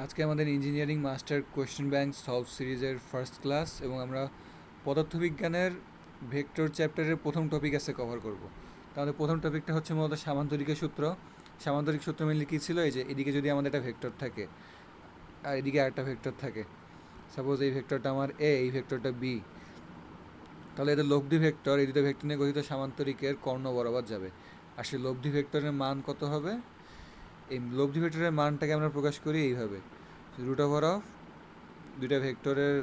আজকে আমাদের engineering master question bank solve সিরিজের ফার্স্ট ক্লাস এবং আমরা পদার্থবিজ্ঞানের ভেক্টর চ্যাপ্টারের প্রথম টপিক আছে কভার করব। তাহলে প্রথম টপিকটা হচ্ছে মূলত সামান্তরিকের সূত্র। সামান্তরিক সূত্র মেনলি কী ছিল? এই যে এদিকে যদি আমাদের একটা ভেক্টর থাকে, আর এদিকে আরেকটা ভেক্টর থাকে। সাপোজ এই ভেক্টরটা আমার এ এই ভেক্টরটা বি তাহলে এদের লব্ধি ভেক্টর এই দুটো ভেক্টর নিয়ে গঠিত সামান্তরিকের কর্ণ বরাবর যাবে। আর সেই লব্ধি ভেক্টরের মান কত হবে? এই লব্ধি ভেক্টরের মানটাকে আমরা প্রকাশ করি এইভাবে। রুট ওভার অফ দুইটা ভেক্টরের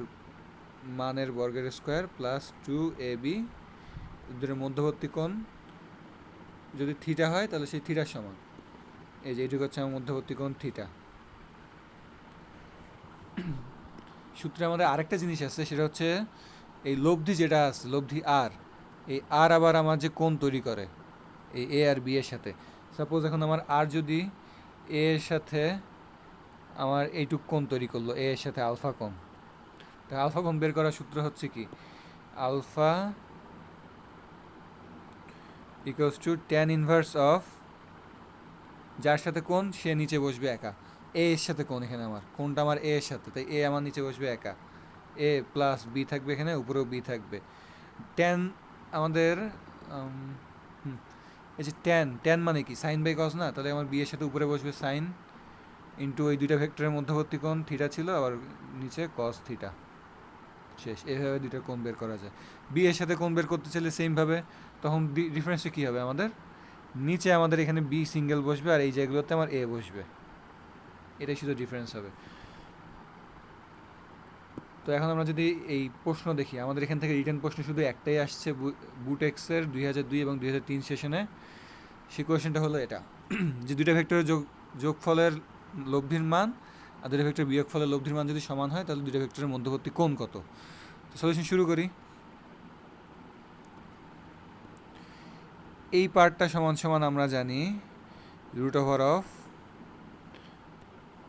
মানের বর্গের square plus two A B দুটোর মধ্যবর্তী কোণ। যদি থিটা হয়, তাহলে সেই থিটার সমান। এই যে এইটুকু হচ্ছে আমার মধ্যবর্তী কোণ থিটা সূত্রে আমাদের আরেকটা জিনিস আছে, সেটা হচ্ছে এই লব্ধি যেটা আছে, লব্ধি আর এই আর আবার আমার যে কোণ তৈরি করে, এই এ আর বি এর সাথে। সাপোজ এখন আমার আর যদি এর সাথে আমার এইটুক কোণ তৈরি করল এ এর সাথে আলফা কোণ। তা আলফা কোণ বের করার সূত্র হচ্ছে কি? Alpha equals to tan inverse of যার সাথে কোন সে নিচে বসবে একা। এ এর সাথে কোন এখানে আমার। কোনটা আমার এ এর সাথে। তাই এ আমার নিচে বসবে একা। এ প্লাস বি থাকবে এখানে, উপরেও বি থাকবে। ট্যান আমাদের এই যে ট্যান ট্যান মানে কি? সাইন বাই কস না? তাহলে আমার বিয়ের সাথে উপরে বসবে সাইন ইন্টু ওই দুইটা ভেক্টরের মধ্যবর্তী কোণ থিটা ছিল, আবার নিচে কস থিটা শেষ। এভাবে দুইটা কোণ বের করা যায়। বি এর সাথে কোণ বের করতে চাইলে সেমভাবে তখন ডিফারেন্সটা কী হবে আমাদের? নিচে আমাদের এখানে বি সিঙ্গেল বসবে আর এই জায়গাগুলোতে আমার এ বসবে। এটাই শুধু ডিফারেন্স হবে। তো এখন আমরা যদি এই প্রশ্ন দেখি, আমাদের এখান থেকে রিটার্ন প্রশ্ন শুধু একটাই আসছে বুটেক্সের দুই হাজার দুই এবং দুই হাজার তিন সেশনে। সেই কোয়েশনটা হলো এটা, যে দুইটা ভেক্টরের যোগ, যোগফলের লব্ধির মান আর দুইটা ভেক্টর বিয়োগ ফলের লব্ধির মান যদি সমান হয়, তাহলে দুইটা ভেক্টরের মধ্যবর্তী কোণ কত? তো সলিউশন শুরু করি। এই পার্টটা সমান সমান আমরা জানি root over of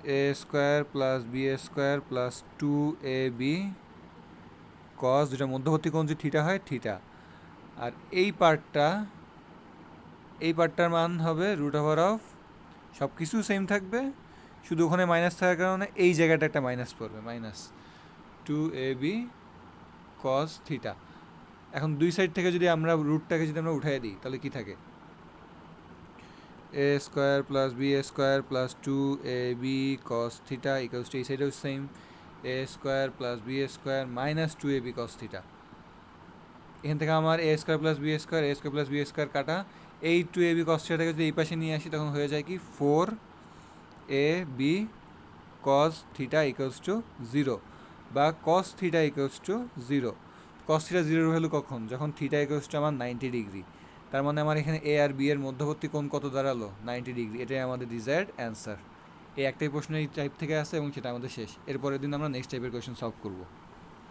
A square plus B A square plus two A B cos দুটা মধ্যবর্তী কোণ যদি থিটা হয় থিটা আর এই পার্টটা এই পার্টটার মান হবে রুট ওভার অফ সব কিছু সেম থাকবে, শুধু ওখানে মাইনাস থাকার কারণে এই জায়গাটা একটা মাইনাস পড়বে minus two A B cos theta এখন দুই সাইড থেকে যদি আমরা রুটটাকে যদি আমরা উঠাই দিই, তাহলে কি থাকে? A square plus B A square plus two A B cos theta equals to এই সাইডেও same A square plus B A square minus two A B cos theta এখান থেকে আমার A square plus B square A square plus B square কাটা, এই two A B কস থিটাকে যদি এই পাশে নিয়ে আসি, তখন হয়ে যায় কি? Four A B cos theta equals to zero বা cos theta equals to zero cos theta জিরোর ভ্যালু কখন? যখন থিটা ইকুয়ালস টু আমার নাইনটি ডিগ্রি তার মানে আমার এখানে এ আর বি এর মধ্যবর্তী কোণ কত দাঁড়াল? নাইনটি ডিগ্রি এটাই আমাদের ডিজায়ার্ড অ্যান্সার এই একটাই প্রশ্ন এই টাইপ থেকে আসে এবং সেটা আমাদের শেষ। এরপরের দিন আমরা নেক্সট টাইপের কোয়েশন সলভ করব।